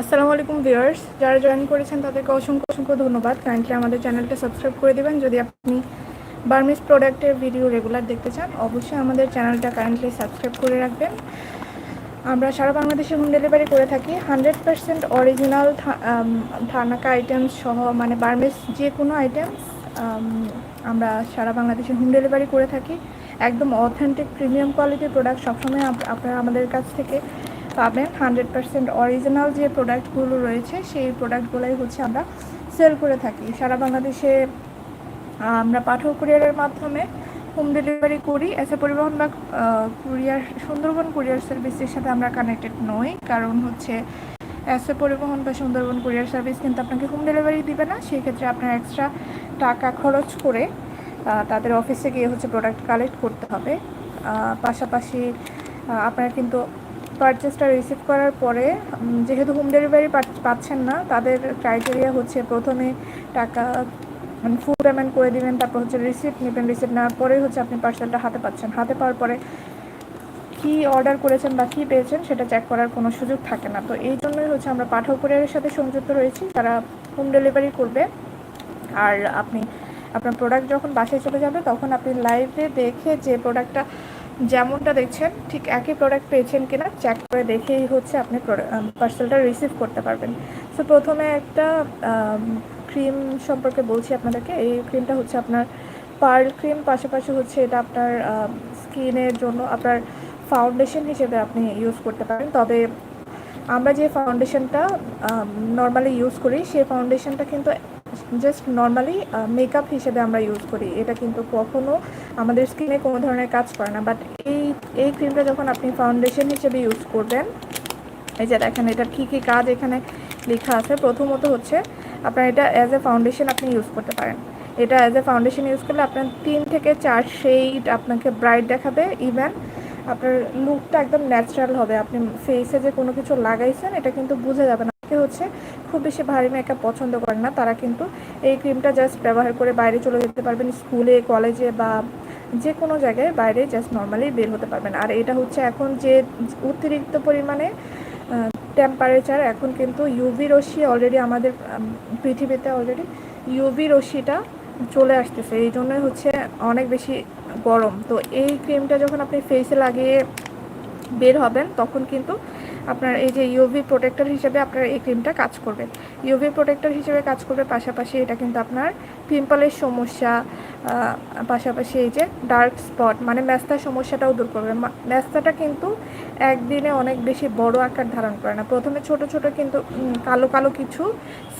আসসালামু আলাইকুম ভিউয়ার্স। যারা জয়েন করেছেন, তাদেরকে অসংখ্য অসংখ্য ধন্যবাদ। কাইন্ডলি আমাদের চ্যানেলটা সাবস্ক্রাইব করে দেবেন। যদি আপনি বার্মিস প্রোডাক্টের ভিডিও রেগুলার দেখতে চান, অবশ্যই আমাদের চ্যানেলটা কাইন্ডলি সাবস্ক্রাইব করে রাখবেন। আমরা সারা বাংলাদেশে হোম ডেলিভারি করে থাকি। Hundred percent original thanaka items সহ মানে বার্মিস যে কোনো আইটেমস আমরা সারা বাংলাদেশে হোম ডেলিভারি করে থাকি। একদম অথেন্টিক প্রিমিয়াম কোয়ালিটির প্রোডাক্ট সবসময় আপ- আপনারা আমাদের কাছ থেকে পাবেন। হান্ড্রেড পার্সেন্ট অরিজিনাল যে প্রোডাক্টগুলো রয়েছে, সেই প্রোডাক্টগুলোই হচ্ছে আমরা সেল করে থাকি। সারা বাংলাদেশে আমরা পাঠক কুরিয়ারের মাধ্যমে হোম ডেলিভারি করি। এসে পরিবহন বা কুরিয়ার সুন্দরবন কুরিয়ার সার্ভিসের সাথে আমরা কানেক্টেড নই। কারণ হচ্ছে এসে পরিবহন বা সুন্দরবন কুরিয়ার সার্ভিস কিন্তু আপনাকে হোম ডেলিভারি দিবে না। সেই ক্ষেত্রে আপনার এক্সট্রা টাকা খরচ করে তাদের অফিসে গিয়ে হচ্ছে প্রোডাক্ট কালেক্ট করতে হবে। পাশাপাশি আপনার কিন্তু পারচেসটা রিসিভ করার পরে যেহেতু হোম ডেলিভারি পাচ্ছেন না, তাদের ক্রাইটেরিয়া হচ্ছে প্রথমে টাকা মানে ফুল পেমেন্ট করে দিবেন, তারপর হচ্ছে রিসিপ্ট নেবেন রিসিপ্ট নেওয়ার পরেই হচ্ছে আপনি পার্সেলটা হাতে পাচ্ছেন। হাতে পাওয়ার পরে কি অর্ডার করেছেন বা কী পেয়েছেন, সেটা চেক করার কোনো সুযোগ থাকে না। তো এই জন্যই হচ্ছে আমরা পাঠক কুরিয়ারের সাথে সংযুক্ত রয়েছি তারা হোম ডেলিভারি করবে। আর আপনি, আপনার প্রোডাক্ট যখন বাসায় চলে যাবে, তখন আপনি লাইভে দেখে যে প্রোডাক্টটা যেমনটা দেখছেন, ঠিক একই প্রোডাক্ট পেয়েছেন কিনা চেক করে দেখেই হচ্ছে আপনি পার্সেলটা রিসিভ করতে পারবেন। সো প্রথমে একটা ক্রিম সম্পর্কে বলছি আপনাদেরকে। এই ক্রিমটা হচ্ছে আপনার পার্ল ক্রিম পাশাপাশি হচ্ছে এটা আপনার স্কিনের জন্য আপনার ফাউন্ডেশন হিসেবে আপনি ইউজ করতে পারেন। তবে আমরা যে ফাউন্ডেশনটা নর্মালি ইউজ করি, সেই ফাউন্ডেশনটা কিন্তু জাস্ট নর্মালি মেকআপ হিসেবে আমরা ইউজ করি। এটা কিন্তু কখনো আমাদের স্কিনে কোনো ধরনের কাজ করে না। বাট এই এই ক্রিমটা যখন আপনি ফাউন্ডেশন হিসেবে ইউজ করবেন, এই যে দেখেন এটা কী কী কাজ এখানে লেখা আছে। প্রথমত হচ্ছে আপনার এটা অ্যাজ এ ফাউন্ডেশন আপনি ইউজ করতে পারেন। এটা অ্যাজ এ ফাউন্ডেশন ইউজ করলে আপনার তিন থেকে চার শেড আপনাকে ব্রাইট দেখাবে। ইভেন আপনার লুকটা একদম ন্যাচারাল হবে। আপনি ফেসে যে কোনো কিছু লাগাইছেন, এটা কিন্তু বোঝা যাবে না। হচ্ছে, খুব বেশি ভারী মেকআপ পছন্দ করেন না। তারা কিন্তু এই ক্রিমটা জাস্ট ব্যবহার করে বাইরে চলে যেতে পারবেন স্কুলে কলেজে বা যে কোনো জায়গায় বাইরে জাস্ট নর্মালি বের হতে পারবেন। আর এটা হচ্ছে এখন যে অতিরিক্ত পরিমাণে টেম্পারেচার এখন কিন্তু ইউভি রশ্মি অলরেডি আমাদের পৃথিবীতে অলরেডি ইউভি রশ্মিটা চলে আসতেছে। এই জন্যই হচ্ছে অনেক বেশি গরম। তো এই ক্রিমটা যখন আপনি ফেসে লাগিয়ে বের হবেন, তখন কিন্তু আপনার এই যে ইউভি প্রোটেক্টর হিসেবে আপনার এই ক্রিমটা কাজ করবে। ইউভি প্রোটেক্টর হিসেবে কাজ করবে, পাশাপাশি এটা কিন্তু আপনার পিম্পলের সমস্যা পাশাপাশি এই যে ডার্ক স্পট মানে ম্যাস্তার সমস্যাটাও দূর করবে। ম্যাস্তাটা কিন্তু একদিনে অনেক বেশি বড় আকার ধারণ করে না। প্রথমে ছোট ছোট কিন্তু কালো কালো কিছু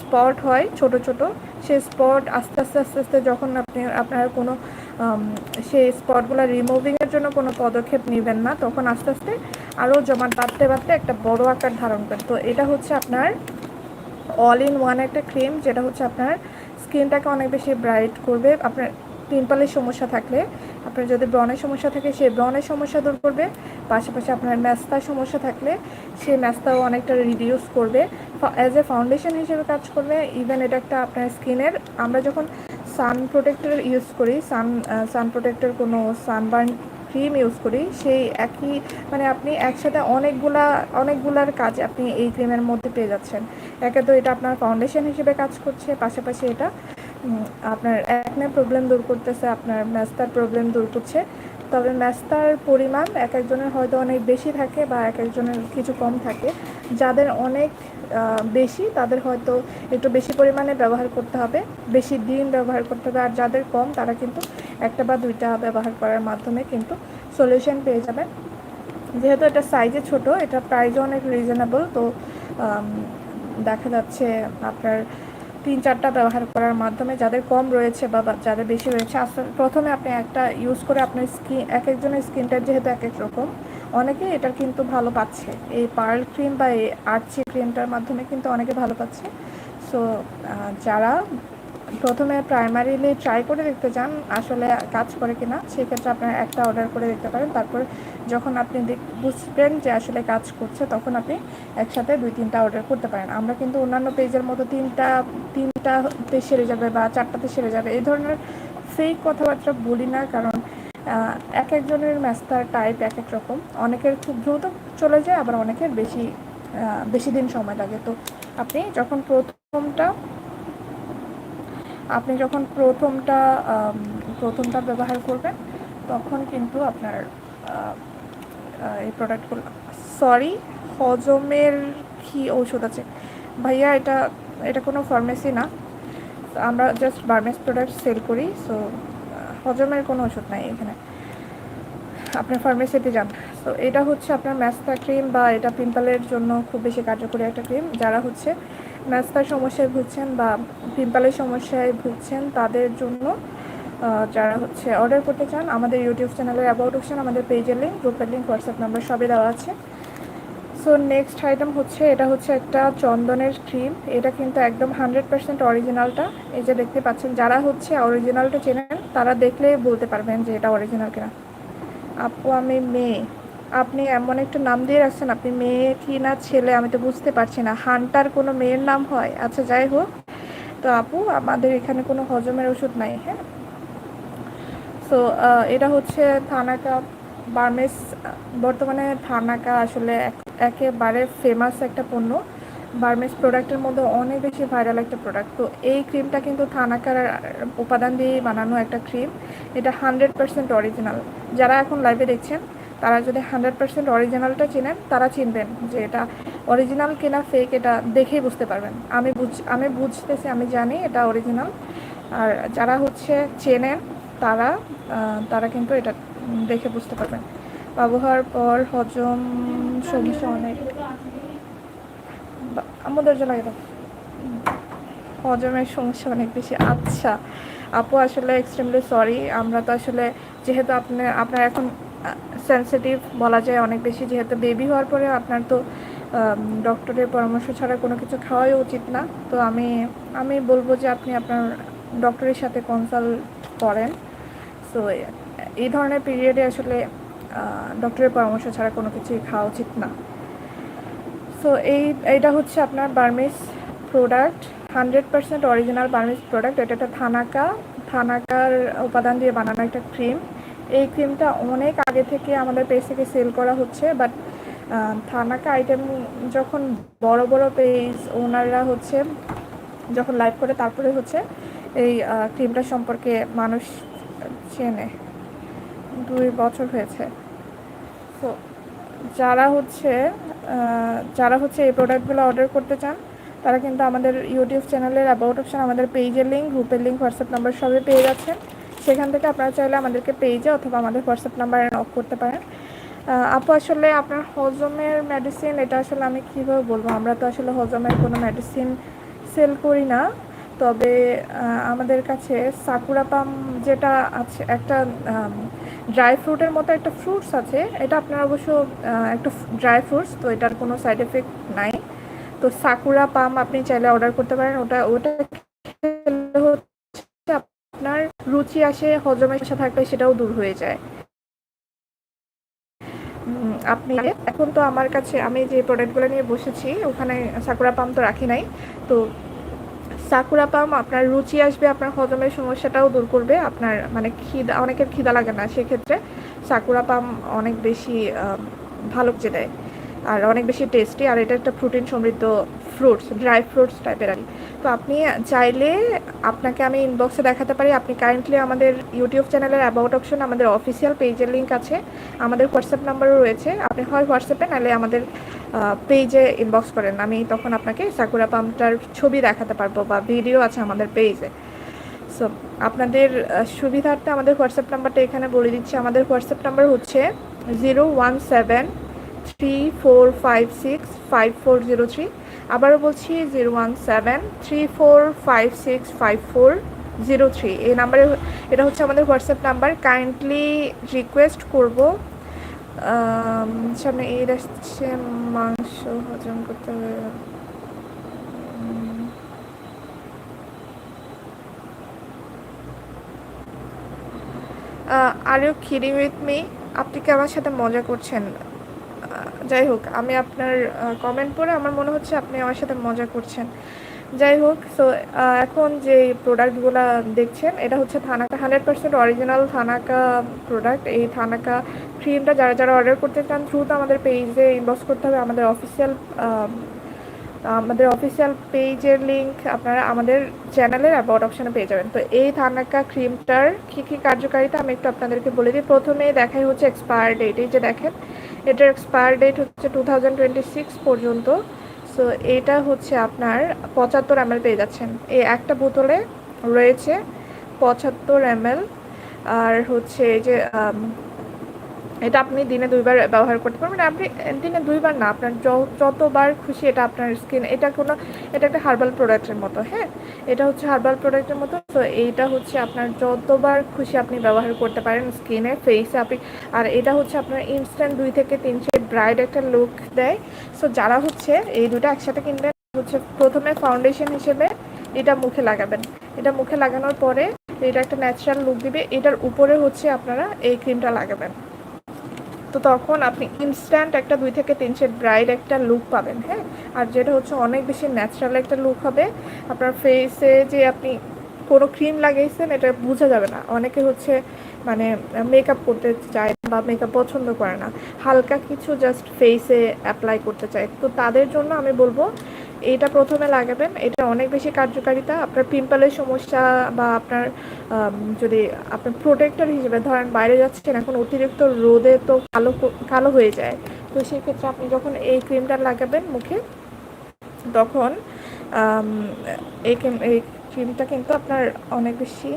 স্পট হয়, ছোট ছোট। সেই স্পট আস্তে আস্তে আস্তে আস্তে যখন আপনি, আপনার কোনো সেই স্পটগুলো রিমুভিংয়ের জন্য কোনো পদক্ষেপ নেবেন না। তখন আস্তে আস্তে আরও জমাট বাঁধতে বাঁধতে একটা বড় আকার ধারণ করে তো এটা হচ্ছে আপনার অল ইন ওয়ান একটা ক্রিম যেটা হচ্ছে আপনার স্কিনটাকে অনেক বেশি ব্রাইট করবে। আপনার পিম্পলের সমস্যা থাকলে, আপনার যদি ব্রণের সমস্যা থাকে সেই ব্রণের সমস্যা দূর করবে। পাশাপাশি আপনার ম্যাস্তার সমস্যা থাকলে সেই ম্যাস্তাও অনেকটা রিডিউস করবে। অ্যাজ এ ফাউন্ডেশন হিসেবে কাজ করবে। ইভেন এটা একটা আপনার স্কিনের আমরা যখন সান প্রোটেক্টর ইউজ করি সান সান প্রোটেক্টর কোনো সানবার্ন ক্রিম ইউজ করি, সেই একই মানে আপনি একসাথে অনেকগুলা, অনেকগুলার কাজ আপনি এই ক্রিমের মধ্যে পেয়ে যাচ্ছেন। একে তো এটা আপনার ফাউন্ডেশন হিসেবে কাজ করছে, পাশাপাশি এটা আপনার একনে প্রবলেম দূর করতেছে, আপনার ম্যাস্তার প্রবলেম দূর করছে। তবে ম্যাস্তার পরিমাণ এক একজনের হয়তো অনেক বেশি থাকে বা এক একজনের কিছু কম থাকে। যাদের অনেক বেশি, তাদের হয়তো একটু বেশি পরিমাণে ব্যবহার করতে হবে, বেশি দিন ব্যবহার করতে হবে, আর যাদের কম, তারা কিন্তু একটা বা দুইটা ব্যবহার করার মাধ্যমে কিন্তু সলিউশন পেয়ে যাবেন। যেহেতু এটা সাইজে ছোট, এটা প্রাইজও অনেক রিজনেবল তো দেখা যাচ্ছে আপনার তিন চারটা ব্যবহার করার মাধ্যমে যাদের কম রয়েছে বা যাদের বেশি রয়েছে প্রথমে আপনি একটা ইউজ করে আপনার স্কিন এক একজনের স্কিনটার যেহেতু এক এক রকম, অনেকে এটা কিন্তু ভালো পাচ্ছে। এই পার্ল ক্রিম বা এই আর্চি ক্রিমটার মাধ্যমে কিন্তু অনেকে ভালো পাচ্ছে। সো যারা প্রথমে প্রাইমারিলি ট্রাই করে দেখতে চান, আসলে কাজ করে কিনা, সেক্ষেত্রে আপনারা একটা অর্ডার করে দেখতে পারেন। তারপর যখন আপনি বুঝবেন যে আসলে কাজ করছে, তখন আপনি একসাথে দুই, তিনটা অর্ডার করতে পারেন। আমরা কিন্তু অন্যান্য পেজের মতো তিনটা তিনটাতে সেরে যাবে বা চারটাতে সেরে যাবে। এই ধরনের ফেক কথাবার্তা বলি না, কারণ এক একজনের ম্যাস্তার টাইপ এক এক রকম। অনেকের খুব দ্রুত চলে যায়, আবার অনেকের বেশি বেশি দিন সময় লাগে। তো আপনি যখন প্রথমটা আপনি যখন প্রথমটা প্রথমটা ব্যবহার করবেন, তখন কিন্তু আপনার এই প্রোডাক্টগুলো সরি হজমের কি ঔষধ আছে? ভাইয়া, এটা এটা কোনো ফার্মেসি না। আমরা জাস্ট বার্মেস প্রোডাক্ট সেল করি সো হজমের কোনো ওষুধ নাই এখানে। আপনার ফার্মেসিতে যান। তো এটা হচ্ছে আপনার ম্যাস্তা ক্রিম বা এটা পিম্পলের জন্য খুব বেশি কার্যকরী একটা ক্রিম যারা হচ্ছে ম্যাস্তার সমস্যায় ভুগছেন বা পিম্পালের সমস্যায় ভুগছেন, তাদের জন্য যারা হচ্ছে অর্ডার করতে চান, আমাদের ইউটিউব চ্যানেলের অ্যাবাউট অপশন আমাদের পেজের লিঙ্ক গ্রুপের লিঙ্ক হোয়াটসঅ্যাপ নাম্বার সবই দেওয়া আছে। সো নেক্সট আইটেম হচ্ছে, এটা হচ্ছে একটা চন্দনের ক্রিম এটা কিন্তু একদম হান্ড্রেড পার্সেন্ট অরিজিনালটা এই যে দেখতে পাচ্ছেন, যারা হচ্ছে অরিজিনালটা চেনেন, তারা দেখলে বলতে পারবেন যে এটা অরিজিনাল কিনা। আপু, আমি মেয়ে। আপনি এমন একটা নাম দিয়ে রাখছেন, আপনি মেয়ে কি না ছেলে আমি তো বুঝতে পারছি না। হান্টার কোনো মেয়ের নাম হয়? আচ্ছা যাই হোক। তো আপু, আমাদের এখানে কোনো হজমের ওষুধ নাই হ্যাঁ? সো এটা হচ্ছে থানাকা বার্মেস, বর্তমানে থানাকা আসলে একেবারে ফেমাস একটা পণ্য। বার্মেস প্রোডাক্টের মধ্যে অনেক বেশি ভাইরাল একটা প্রোডাক্ট তো এই ক্রিমটা কিন্তু থানাকার উপাদান দিয়ে বানানো একটা ক্রিম এটা হান্ড্রেড পার্সেন্ট অরিজিনাল যারা এখন লাইভে দেখছেন তারা যদি হান্ড্রেড পার্সেন্ট অরিজিনালটা চেনেন, তারা চিনবেন যে এটা অরিজিনাল কিনা ফেক এটা দেখেই বুঝতে পারবেন। আমি বুঝ, আমি বুঝতেছি, আমি জানি এটা অরিজিনাল। আর যারা হচ্ছে চেনেন, তারা তারা কিন্তু এটা দেখে বুঝতে পারবেন। ব্যবহার পর হজম সমস্যা অনেক। আমাদের দরজা লাগে হজমের সমস্যা অনেক বেশি। আচ্ছা আপু আসলে এক্সট্রিমলি সরি আমরা তো আসলে যেহেতু আপনি, আপনার এখন সেন্সিটিভ বলা যায় অনেক বেশি, যেহেতু বেবি হওয়ার পরে আপনার তো ডক্টরের পরামর্শ ছাড়া কোনো কিছু খাওয়াই উচিত না। তো আমি আমি বলব যে আপনি আপনার ডক্টরের সাথে কনসাল্ট করেন। সো এই ধরনের পিরিয়ডে আসলে ডক্টরের পরামর্শ ছাড়া কোনো কিছুই খাওয়া উচিত না। সো এই, এইটা হচ্ছে আপনার Burmese product hundred percent original Burmese product এটা একটা থানাকা, থানাকার উপাদান দিয়ে বানানো একটা ক্রিম এই ক্রিমটা অনেক আগে থেকে আমাদের পেজ থেকে সেল করা হচ্ছে বাট থানাকা আইটেম যখন বড় বড় পেজ ওনাররা হচ্ছে, যখন লাইভ করে তারপরে হচ্ছে এই ক্রিমটা সম্পর্কে মানুষ চেনে। দুই বছর হয়েছে। তো যারা হচ্ছে যারা হচ্ছে এই প্রোডাক্টগুলো অর্ডার করতে চান, তারা কিন্তু আমাদের ইউটিউব চ্যানেলের অ্যাবাউট অপশান আমাদের পেজের লিঙ্ক গ্রুপের লিঙ্ক হোয়াটসঅ্যাপ নাম্বার সবই পেয়ে যাচ্ছেন। সেখান থেকে আপনারা চাইলে আমাদেরকে পেজে অথবা আমাদের হোয়াটসঅ্যাপ নাম্বারে নক করতে পারেন। আপু, আসলে আপনার হজমের মেডিসিন এটা আসলে আমি কীভাবে বলব? আমরা তো আসলে হজমের কোনো মেডিসিন সেল করি না। তবে আমাদের কাছে সাকুরা পাম যেটা আছে, একটা ড্রাই ফ্রুটের মতো একটা ফ্রুটস আছে। এটা আপনার অবশ্য একটা ড্রাই ফ্রুটস তো এটার কোনো সাইড এফেক্ট নাই। তো সাকুরা পাম আপনি চাইলে অর্ডার করতে পারেন। ওটা ওটা রুচি আসে, হজমের সমস্যা থাকলে সেটাও দূর হয়ে যায়। আপনি, এখন তো আমার কাছে, আমি যে প্রোডাক্টগুলো নিয়ে বসেছি, ওখানে সাকুরা পাম তো রাখি নাই, তো সাকুরা পাম আপনার রুচি আসবে, আপনার হজমের সমস্যাটাও দূর করবে, আপনার মানে খিদা, অনেকের খিদা লাগে না, সেক্ষেত্রে সাকুরা পাম অনেক বেশি ভালো যে দেয়। আর অনেক বেশি টেস্টি আর এটা একটা প্রোটিন সমৃদ্ধ ফ্রুটস ড্রাই ফ্রুটস টাইপের আর তো আপনি চাইলে আপনাকে আমি ইনবক্সে দেখাতে পারি, আপনি কারেন্টলি আমাদের ইউটিউব চ্যানেলের অ্যাবাউট অপশন আমাদের অফিসিয়াল পেজের লিঙ্ক আছে, আমাদের হোয়াটসঅ্যাপ নাম্বারও রয়েছে। আপনি হয় হোয়াটসঅ্যাপে নাহলে আমাদের পেজে ইনবক্স করেন। আমি তখন আপনাকে সাকুরা পাম্পটার ছবি দেখাতে পারব বা ভিডিও আছে আমাদের পেজে সো আপনাদের সুবিধার্থে আমাদের হোয়াটসঅ্যাপ নাম্বারটা এখানে বলে দিচ্ছি। আমাদের হোয়াটসঅ্যাপ নাম্বার হচ্ছে zero one seven three four five six five four zero three আবারও বলছি zero one seven three four five six five four zero three এই নাম্বারে এটা হচ্ছে আমাদের হোয়াটসঅ্যাপ নাম্বার। কাইন্ডলি রিকোয়েস্ট করব সামনে ঈদ আসছে, মাংস হজম করতে হবে। Are you kidding with me আপনি কি আমার সাথে মজা করছেন? যাই হোক, আমি আপনার কমেন্ট পড়ে আমার মনে হচ্ছে আপনি আমার সাথে মজা করছেন। যাই হোক সো এখন যে প্রোডাক্টগুলো দেখছেন, এটা হচ্ছে thanaka hundred percent original thanaka product এই থানাকা ক্রিমটা যারা যারা অর্ডার করতে চান থ্রুতে আমাদের পেজে ইনবক্স করতে হবে, আমাদের অফিসিয়াল আমাদের অফিসিয়াল পেজের লিংক আপনারা আমাদের চ্যানেলের অ্যাবাউট অপশানে পেয়ে যাবেন। তো এই থানাকা ক্রিমটার কী কী কার্যকারিতা আমি একটু আপনাদেরকে বলে দিই। প্রথমে দেখাই হচ্ছে এক্সপায়ার ডেট এই যে দেখেন, এটার এক্সপায়ার ডেট হচ্ছে টু পর্যন্ত। সো এটা হচ্ছে আপনার পঁচাত্তর এম পেয়ে যাচ্ছেন। এই একটা বোতলে রয়েছে পঁচাত্তর এম আর হচ্ছে এই যে এটা আপনি দিনে দুইবার ব্যবহার করতে পারবেন। আপনি দিনে দুইবার না, আপনার যতবার খুশি এটা আপনার স্কিন এটা কোনো, এটা একটা হার্বাল প্রোডাক্টের মতো হ্যাঁ? এটা হচ্ছে হার্বাল প্রোডাক্টের মতো, তো এইটা হচ্ছে আপনার যতবার খুশি আপনি ব্যবহার করতে পারেন স্কিনে ফেসে আপনি, আর এটা হচ্ছে আপনার ইনস্ট্যান্ট দুই থেকে তিন শেড ব্রাইট একটা লুক দেয়। সো যারা হচ্ছে এই দুটো একসাথে কিনবেন, হচ্ছে প্রথমে ফাউন্ডেশন হিসেবে এটা মুখে লাগাবেন। এটা মুখে লাগানোর পরে এটা একটা ন্যাচারাল লুক দিবে, এটার উপরে হচ্ছে আপনারা এই ক্রিমটা লাগাবেন। তো তখন আপনি ইনস্ট্যান্ট একটা দুই থেকে তিন শেড ব্রাইট একটা লুক পাবেন হ্যাঁ? আর যেটা হচ্ছে অনেক বেশি ন্যাচারাল একটা লুক হবে। আপনার ফেসে যে আপনি কোনো ক্রিম লাগিয়েছেন এটা বোঝা যাবে না। অনেকে হচ্ছে মানে মেকআপ করতে চায় বা মেকআপ পছন্দ করে না। হালকা কিছু জাস্ট ফেসে অ্যাপ্লাই করতে চায়। তো তাদের জন্য আমি বলব এটা প্রথমে লাগাবেন, এটা অনেক বেশি কার্যকারিতা। আপনার পিম্পলের সমস্যা বা আপনার যদি আপনার প্রোটেক্টর হিসেবে ধরেন বাইরে যাচ্ছেন, এখন অতিরিক্ত রোদে তো কালো কালো হয়ে যায়। তো সেক্ষেত্রে আপনি যখন এই ক্রিমটা লাগাবেন মুখে, তখন এই এই ক্রিমটা কিন্তু আপনার অনেক বেশি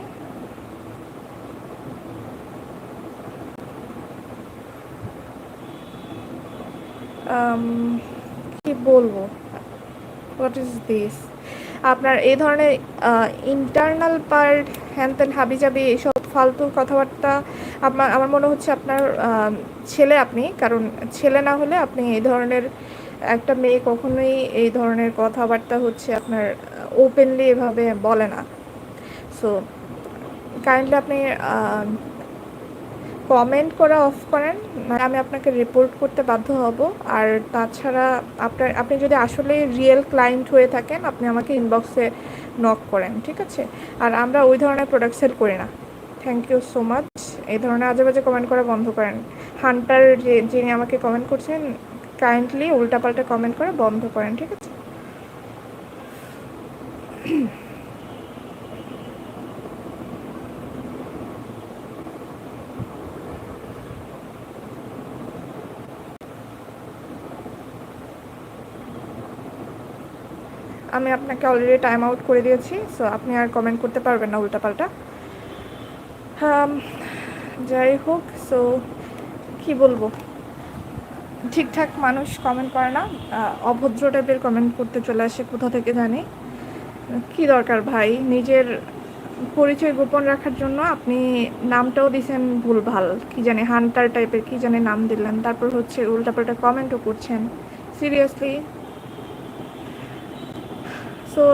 কি বলব? হোয়াট ইজ দিস আপনার এই ধরনের ইন্টারনাল পার্ট হ্যান ত্যান হাবিজাবি এইসব ফালতু কথাবার্তা আমার আমার মনে হচ্ছে আপনার ছেলে আপনি, কারণ ছেলে না হলে আপনি এই ধরনের একটা মেয়ে কখনোই এই ধরনের কথাবার্তা হচ্ছে আপনার ওপেনলি এভাবে বলে না। সো কাইন্ডলি আপনি কমেন্ট করা অফ করেন মানে আমি আপনাকে রিপোর্ট করতে বাধ্য হব। আর তাছাড়া আপনার, আপনি যদি আসলে রিয়েল ক্লায়েন্ট হয়ে থাকেন, আপনি আমাকে ইনবক্সে নক করেন, ঠিক আছে? আর আমরা ওই ধরনের প্রোডাক্ট সেল করি না। থ্যাংক ইউ সো মাচ এই ধরনের আজে বাজে কমেন্ট করা বন্ধ করেন। হান্টার যে, যিনি আমাকে কমেন্ট করছেন কাইন্ডলি উল্টাপাল্টা কমেন্ট করে বন্ধ করেন, ঠিক আছে? আমি আপনাকে অলরেডি টাইম আউট করে দিয়েছি সো আপনি আর কমেন্ট করতে পারবেন না উল্টাপাল্টা। যাই হোক সো কি বলব? ঠিকঠাক মানুষ কমেন্ট করে না অভদ্র টাইপের কমেন্ট করতে চলে আসে, কোথা থেকে জানি। কি দরকার ভাই? নিজের পরিচয় গোপন রাখার জন্য আপনি নামটাও দিছেন ভুলভাল, কি জানি হান্টার টাইপের কি জানি নাম দিলেন, তারপর হচ্ছে উল্টাপাল্টা কমেন্টও করছেন। সিরিয়াসলি সো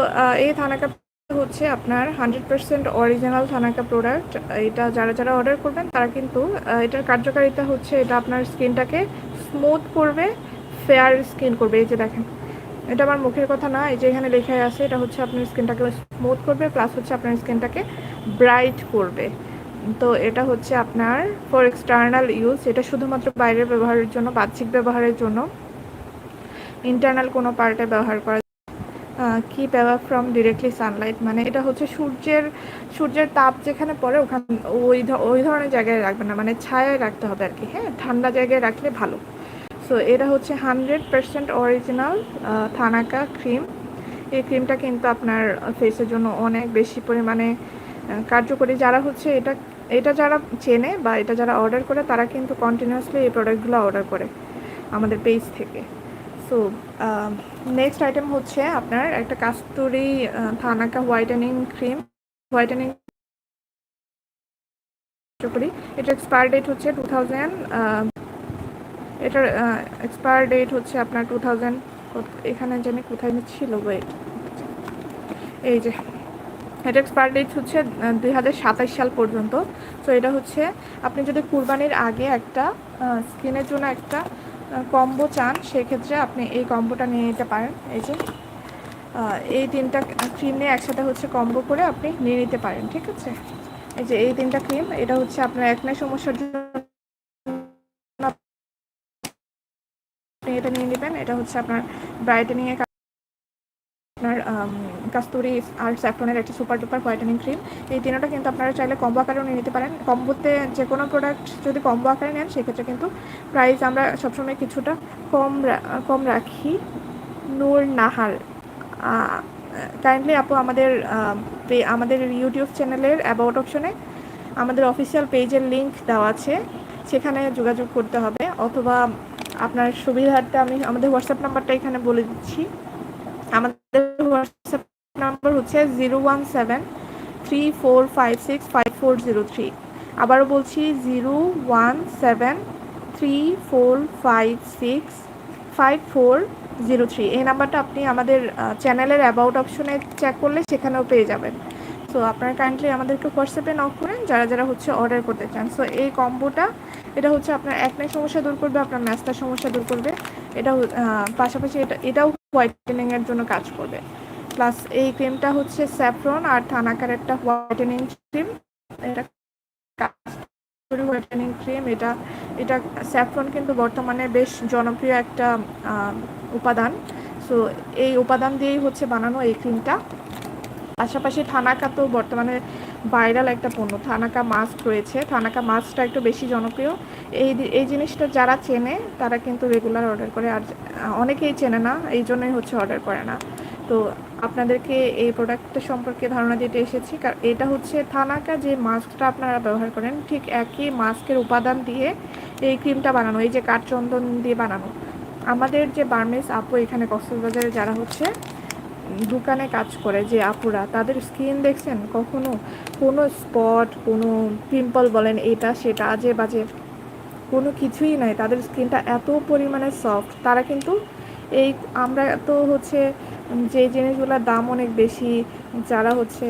এই থানাকা হচ্ছে আপনার hundred percent original thanaka product এটা যারা যারা অর্ডার করবেন, তারা কিন্তু এটার কার্যকারিতা হচ্ছে এটা আপনার স্কিনটাকে স্মুথ করবে ফেয়ার স্কিন করবে। এই যে দেখেন, এটা আমার মুখের কথা না, এই যে এখানে লেখাই আছে, এটা হচ্ছে আপনার স্কিনটাকে স্মুথ করবে প্লাস হচ্ছে আপনার স্কিনটাকে ব্রাইট করবে। তো এটা হচ্ছে আপনার ফর এক্সটার্নাল ইউজ এটা শুধুমাত্র বাইরের ব্যবহারের জন্য, বাহ্যিক ব্যবহারের জন্য। ইন্টারনাল কোনো পার্টে ব্যবহার করা কি পাওয়া ফ্রম ডিরেক্টলি সানলাইট মানে এটা হচ্ছে সূর্যের সূর্যের তাপ যেখানে পড়ে, ওখান, ওই ওই ধরনের জায়গায় রাখবে না। মানে ছায়ায় রাখতে হবে আর কি হ্যাঁ? ঠান্ডা জায়গায় রাখলে ভালো। সো এটা হচ্ছে hundred percent original thanaka cream এই ক্রিমটা কিন্তু আপনার ফেসের জন্য অনেক বেশি পরিমাণে কার্যকরী। যারা হচ্ছে এটা এটা যারা চেনে বা এটা যারা অর্ডার করে, তারা কিন্তু কন্টিনিউয়াসলি এই প্রোডাক্টগুলো অর্ডার করে আমাদের পেজ থেকে। সো নেক্সট আইটেম হচ্ছে আপনার একটা Kasturi thanaka whitening cream whitening করি এটা এক্সপায়ার ডেট হচ্ছে টু থাউজেন্ড এটার এক্সপায়ার ডেট হচ্ছে আপনার টু থাউজেন্ড এখানে জানি কোথায় ছিল ওয়েট এই যে এটা এক্সপায়ার ডেট হচ্ছে দুই হাজার সাতাশ সাল পর্যন্ত। তো এটা হচ্ছে, আপনি যদি কুরবানির আগে একটা স্কিনের জন্য একটা কম্বো চান, সেক্ষেত্রে আপনি এই কম্বোটা নিয়ে নিতে পারেন। এই যে এই তিনটা ক্রিম নিয়ে একসাথে হচ্ছে কম্বো করে আপনি নিয়ে নিতে পারেন, ঠিক আছে? এই যে, এই তিনটা ক্রিম এটা হচ্ছে আপনার একনা সমস্যার জন্য এটা নিয়ে নেবেন। এটা হচ্ছে আপনার ব্রাইটেনিংয়ে আপনার কাস্তুরি আর স্যাফরনের একটা সুপার টুপার হোয়াইটেনিং ক্রিম। এই তিনটা কিন্তু আপনারা চাইলে কম্বো আকারেও নিয়ে নিতে পারেন। কম্বোতে যে কোনো প্রোডাক্ট যদি কম্বো আকারে নেন, সেক্ষেত্রে কিন্তু প্রাইস আমরা সবসময় কিছুটা কম কম রাখি। নূর নাহার কাইন্ডলি আপু আমাদের আমাদের ইউটিউব চ্যানেলের অ্যাবাউট অপশনে আমাদের অফিসিয়াল পেজের লিংক দেওয়া আছে। সেখানে যোগাযোগ করতে হবে। অথবা আপনার সুবিধার্থে আমি আমাদের হোয়াটসঅ্যাপ নাম্বারটা এখানে বলে দিচ্ছি। আমাদের হোয়াটসঅ্যাপ নাম্বার হচ্ছে zero one seven three four five six five four zero three আবারও বলছি zero one seven three four five six five four zero three এই নাম্বারটা আপনি আমাদের চ্যানেলের অ্যাবাউট অপশনে চেক করলে সেখানেও পেয়ে যাবেন। সো আপনারা কাইন্ডলি আমাদেরকে হোয়াটসঅ্যাপে নক করেন, যারা যারা হচ্ছে অর্ডার করতে চান। সো এই কম্বোটা এটা হচ্ছে আপনার একনাই সমস্যা দূর করবে, আপনার ম্যাস্তার সমস্যা দূর করবে। এটা পাশাপাশি এটা, এটাও হোয়াইটেনিংয়ের জন্য কাজ করবে। প্লাস এই ক্রিমটা হচ্ছে স্যাফরন আর থানাকার একটা হোয়াইটেনিং ক্রিম। এটা হোয়াইটেনিং ক্রিম। এটা এটা স্যাফরন কিন্তু বর্তমানে বেশ জনপ্রিয় একটা উপাদান। সো এই উপাদান দিয়েই হচ্ছে বানানো এই ক্রিমটা। পাশাপাশি থানাকা তো বর্তমানে ভাইরাল একটা পণ্য। থানাকা মাস্ক রয়েছে। থানাকা মাস্কটা একটু বেশি জনপ্রিয়। এই এই জিনিসটা যারা চেনে, তারা কিন্তু রেগুলার অর্ডার করে। আর অনেকেই চেনে না এই জন্যই হচ্ছে অর্ডার করে না। তো আপনাদেরকে এই প্রোডাক্টটা সম্পর্কে ধারণা দিতে এসেছি। কারণ এটা হচ্ছে থানাকা যে মাস্কটা আপনারা ব্যবহার করেন, ঠিক একই মাস্কের উপাদান দিয়ে এই ক্রিমটা বানানো, এই যে কাঠচন্দন দিয়ে বানানো। আমাদের যে বার্মেস আপু এখানে কক্সবাজারে যারা হচ্ছে, দোকানে কাজ করে যে আপুরা, তাদের স্কিন দেখছেন? কখনো কোনো স্পট কোনো পিম্পল বলেন এটা, সেটা, আজে বাজে কোনো কিছুই নাই। তাদের স্কিনটা এত পরিমাণে সফট তারা কিন্তু এই, আমরা তো হচ্ছে যে জিনিসগুলোর দাম অনেক বেশি, যারা হচ্ছে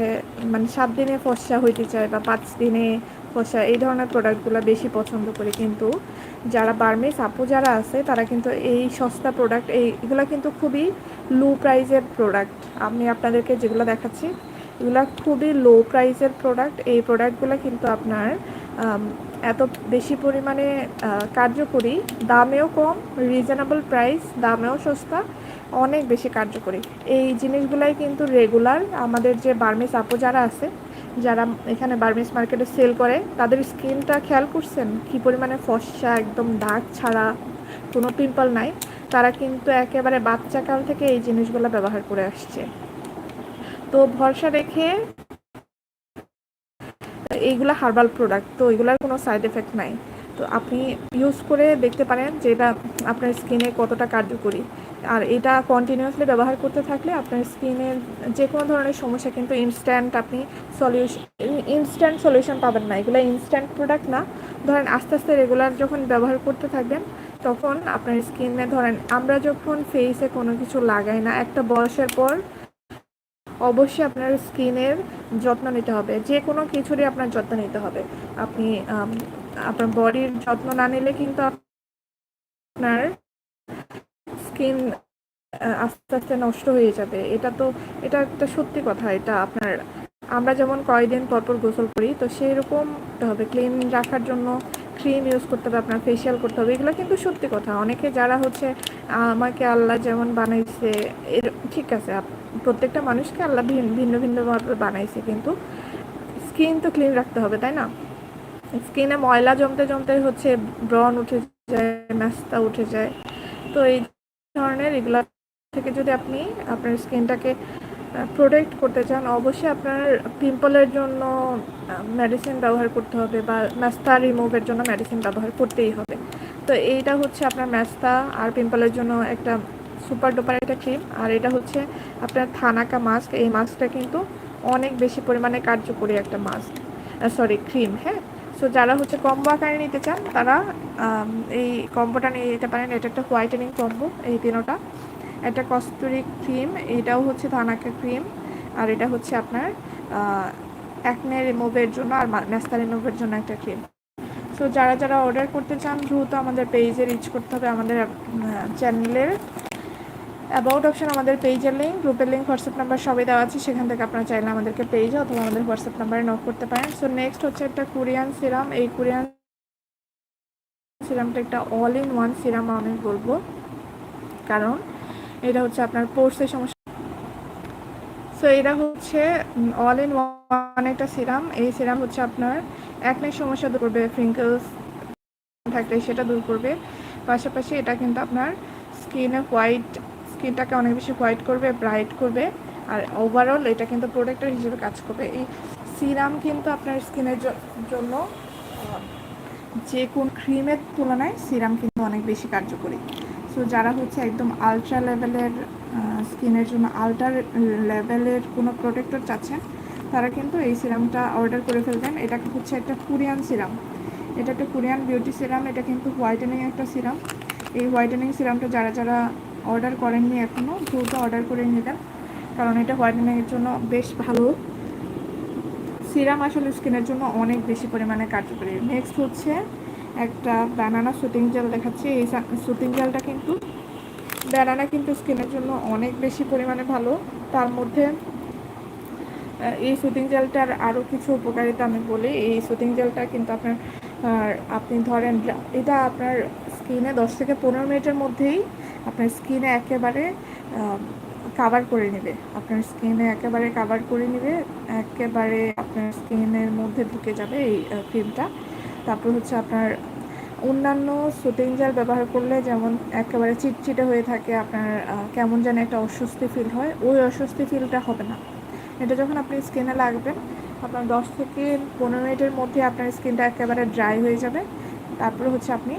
মানে সাত দিনে ফসা হইতে চায় বা পাঁচ দিনে ফসা, এই ধরনের প্রোডাক্টগুলো বেশি পছন্দ করি। কিন্তু যারা বার্মিস আপু যারা আছে, তারা কিন্তু এই সস্তা প্রোডাক্ট এইগুলো কিন্তু খুবই লো প্রাইজের প্রোডাক্ট আমি আপনাদেরকে যেগুলো দেখাচ্ছি, এগুলো খুবই লো প্রাইজের প্রোডাক্ট এই প্রোডাক্টগুলো কিন্তু আপনার এত বেশি পরিমাণে কার্যকরী, দামেও কম রিজনেবল প্রাইস দামেও সস্তা। অনেক বেশি কার্যকরী। এই জিনিসগুলাই কিন্তু রেগুলার আমাদের যে বার্মিস আপু যারা আছে, যারা এখানে বার্মিস মার্কেটে সেল করে, তাদের স্কিনটা খেয়াল করছেন? কি পরিমাণে ফসা, একদম দাগ ছাড়া, কোনো পিম্পল নাই। তারা কিন্তু একেবারে বাচ্চাকাল থেকে এই জিনিসগুলো ব্যবহার করে আসছে। তো ভরসা রেখে এইগুলা হার্বাল প্রোডাক্ট তো এগুলার কোনো সাইড এফেক্ট নাই। তো আপনি ইউজ করে দেখতে পারেন যে এটা আপনার স্কিনে কতটা কার্যকরী। আর এটা কন্টিনিউয়াসলি ব্যবহার করতে থাকলে আপনার স্কিনের যে কোনো ধরনের সমস্যা কিন্তু ইনস্ট্যান্ট আপনি সলিউশন ইনস্ট্যান্ট সলিউশন পাবেন না। এগুলো ইনস্ট্যান্ট প্রোডাক্ট না। ধরেন আস্তে আস্তে রেগুলার যখন ব্যবহার করতে থাকবেন, তখন আপনার স্কিনে ধরেন আমরা যখন ফেসে কোনো কিছু লাগাই না, একটা বয়সের পর অবশ্যই আপনার স্কিনের যত্ন নিতে হবে। যে কোনো কিছুরই আপনার যত্ন নিতে হবে। আপনি আপনার বডির যত্ন না নিলে কিন্তু আপনার স্কিন আস্তে আস্তে নষ্ট হয়ে যাবে। এটা তো, এটা একটা সত্যি কথা। এটা আপনার, আমরা যেমন কয়দিন পরপর গোসল করি, তো সেই রকম হবে। ক্লিন রাখার জন্য ক্রিম ইউজ করতে হবে, আপনার ফেসিয়াল করতে হবে। এগুলো কিন্তু সত্যি কথা। অনেকে যারা হচ্ছে আমাকে আল্লাহ যেমন বানাইছে, এর, ঠিক আছে প্রত্যেকটা মানুষকে আল্লাহ ভিন্ন ভিন্নভাবে বানাইছে, কিন্তু স্কিন তো ক্লিন রাখতে হবে, তাই না? স্কিনে ময়লা জমতে জমতে হচ্ছে ব্রন উঠে যায়, ম্যাস্তা উঠে যায়। তো এই ধরনের এগুলো থেকে যদি আপনি আপনার স্কিনটাকে প্রোটেক্ট করতে চান, অবশ্যই আপনার পিম্পলের জন্য মেডিসিন ব্যবহার করতে হবে বা ম্যাস্তা রিমুভের জন্য মেডিসিন ব্যবহার করতেই হবে। তো এইটা হচ্ছে আপনার ম্যাস্তা আর পিম্পলের জন্য একটা সুপার ডুপার একটা ক্রিম আর এটা হচ্ছে আপনার থানাকা মাস্ক এই মাস্কটা কিন্তু অনেক বেশি পরিমাণে কার্যকরী একটা মাস্ক সরি ক্রিম হ্যাঁ? সো যারা হচ্ছে কম্বো আকারে নিতে চান, তারা এই কম্বোটা নিয়ে যেতে পারেন। এটা একটা হোয়াইটেনিং কম্বো এই তিনোটা। একটা কস্তুরি ক্রিম এটাও হচ্ছে থানাকা ক্রিম আর এটা হচ্ছে আপনার অ্যাকনে রিমুভের জন্য আর ন্যাস্তা রিমুভের জন্য একটা ক্রিম সো যারা যারা অর্ডার করতে চান, দ্রুত আমাদের পেজে রিচ করতে হবে আমাদের চ্যানেলের অ্যাবাউট অপশন আমাদের পেজের লিঙ্ক গ্রুপের লিঙ্ক হোয়াটসঅ্যাপ নাম্বার সবই দেওয়া আছে। সেখান থেকে আপনারা চাইলে আমাদেরকে পেজে অথবা আমাদের হোয়াটসঅ্যাপ নাম্বারে নক করতে পারেন। সো নেক্সট হচ্ছে একটা কোরিয়ান সিরাম এই কোরিয়ান সিরামটা একটা অল ইন ওয়ান সিরাম আমি বলব। কারণ এটা হচ্ছে আপনার পোর্সের সমস্যা। সো এটা হচ্ছে অল ইন ওয়ান একটা সিরাম। এই সিরাম হচ্ছে আপনার একনের সমস্যা দূর করবে ফ্রিঙ্কলস থাকলে সেটা দূর করবে। পাশাপাশি এটা কিন্তু আপনার স্কিনে হোয়াইট স্কিনটাকে অনেক বেশি হোয়াইট করবে ব্রাইট করবে। আর ওভারঅল এটা কিন্তু প্রোটেক্টর হিসেবে কাজ করবে। এই সিরাম কিন্তু আপনার স্কিনের জন্য যে কোন ক্রিমের তুলনায় সিরাম কিন্তু অনেক বেশি কার্যকরী। সো যারা হচ্ছে একদম আলট্রা লেভেলের স্কিনের জন্য আলট্রা লেভেলের কোনো প্রোটেক্টর চাচ্ছেন, তারা কিন্তু এই সিরামটা অর্ডার করে ফেলবেন। এটা হচ্ছে একটা কোরিয়ান সিরাম এটা একটা কোরিয়ান বিউটি সিরাম এটা কিন্তু হোয়াইটেনিং একটা সিরাম এই হোয়াইটেনিং সিরামটা যারা যারা অর্ডার করেননি এখনও দ্রুত অর্ডার করে নিলেন কারণ এটা হোয়াইটেনিংয়ের জন্য বেশ ভালো। সিরাম আসলে স্কিনের জন্য অনেক বেশি পরিমাণে কার্যকরী। নেক্সট হচ্ছে একটা ব্যানানা সুতিং জেল দেখাচ্ছি। এই সুতিং জেলটা কিন্তু ব্যানানা কিন্তু স্কিনের জন্য অনেক বেশি পরিমাণে ভালো। তার মধ্যে এই সুতিং জেলটার আরও কিছু উপকারিতা আমি বলি। এই সুতিং জেলটা কিন্তু আপনার আপনি ধরেন এটা আপনার স্কিনে দশ থেকে পনেরো মিনিটের মধ্যেই আপনার স্কিনে একেবারে কাভার করে নেবে। আপনার স্কিনে একেবারে কাভার করে নেবে, একেবারে আপনার স্কিনের মধ্যে ঢুকে যাবে এই ক্রিমটা তারপর হচ্ছে আপনার অন্যান্য সুতিং জেল ব্যবহার করলে যেমন একেবারে চিটচিটে হয়ে থাকে, আপনার কেমন যেন একটা অস্বস্তি ফিল হয়, ওই অস্বস্তি ফিলটা হবে না। এটা যখন আপনি স্কিনে লাগবেন, আপনার দশ থেকে পনেরো মিনিটের মধ্যে আপনার স্কিনটা একেবারে ড্রাই হয়ে যাবে। তারপরে হচ্ছে আপনি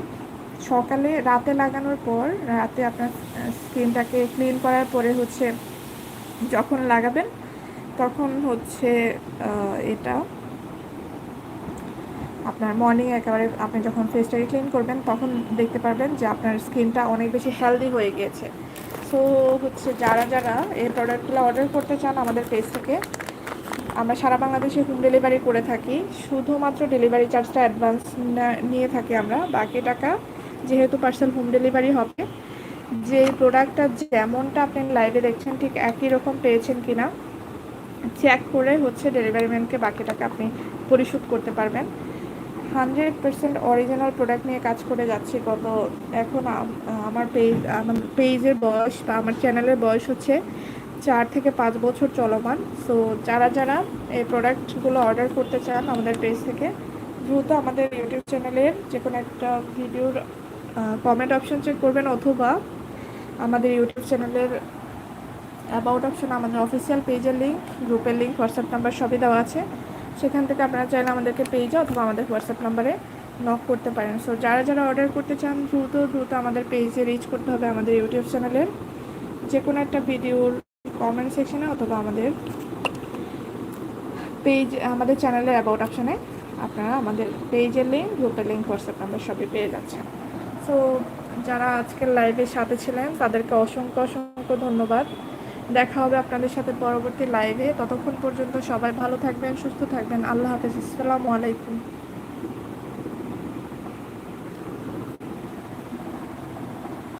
সকালে রাতে লাগানোর পর রাতে আপনার স্কিনটাকে ক্লিন করার পরে হচ্ছে যখন লাগাবেন তখন হচ্ছে এটা আপনার মর্নিং একেবারে আপনি যখন ফেসটাকে ক্লিন করবেন তখন দেখতে পারবেন যে আপনার স্কিনটা অনেক বেশি হেলদি হয়ে গিয়েছে। সো হচ্ছে যারা যারা এই প্রোডাক্টগুলো অর্ডার করতে চান আমাদের পেজ থেকে, আমরা সারা বাংলাদেশে হোম ডেলিভারি করে থাকি। শুধুমাত্র ডেলিভারি চার্জটা অ্যাডভান্স নিয়ে থাকি আমরা। বাকি টাকা যেহেতু পার্সেল হোম ডেলিভারি হবে, যে প্রোডাক্টটা যেমনটা আপনি লাইভে দেখছেন, ঠিক একই রকম পেয়েছেন কিনা চেক করে হচ্ছে ডেলিভারি ম্যানকে বাকি টাকা আপনি পরিশোধ করতে পারবেন। হান্ড্রেড পার্সেন্ট অরিজিনাল প্রোডাক্ট নিয়ে কাজ করে যাচ্ছি গত, এখন আমার পেজ আমার পেজের বয়স বা আমার চ্যানেলের বয়স হচ্ছে চার থেকে পাঁচ বছর চলমান। সো যারা যারা এই প্রোডাক্টগুলো অর্ডার করতে চান আমাদের পেজ থেকে, দ্রুত আমাদের ইউটিউব চ্যানেলের যে কোনো একটা ভিডিওর কমেন্ট অপশন চেক করবেন অথবা আমাদের ইউটিউব চ্যানেলের অ্যাবাউট অপশন আমাদের অফিসিয়াল পেজের লিঙ্ক গ্রুপের লিঙ্ক হোয়াটসঅ্যাপ নাম্বার সবই দেওয়া আছে। সেখান থেকে আপনারা চাইলে আমাদেরকে পেজে অথবা আমাদের হোয়াটসঅ্যাপ নাম্বারে নক করতে পারেন। সো যারা যারা অর্ডার করতে চান, দ্রুত দ্রুত আমাদের পেজে রিচ করতে হবে আমাদের ইউটিউব চ্যানেলের যে কোনো একটা ভিডিওর কমেন্ট সেকশনে অথবা আমাদের পেজ আমাদের চ্যানেলের অ্যাবাউট অপশনে আপনারা আমাদের পেজের লিঙ্ক গ্রুপের লিঙ্ক হোয়াটসঅ্যাপ নাম্বার সবই পেয়ে যাচ্ছেন। সো যারা আজকের লাইভের সাথে ছিলেন, তাদেরকে অসংখ্য অসংখ্য ধন্যবাদ। দেখা হবে আপনাদের সাথে পরবর্তী লাইভে ততক্ষণ পর্যন্ত সবাই ভালো থাকবেন, সুস্থ থাকবেন। আল্লাহ হাফেজ। আসসালামু আলাইকুম।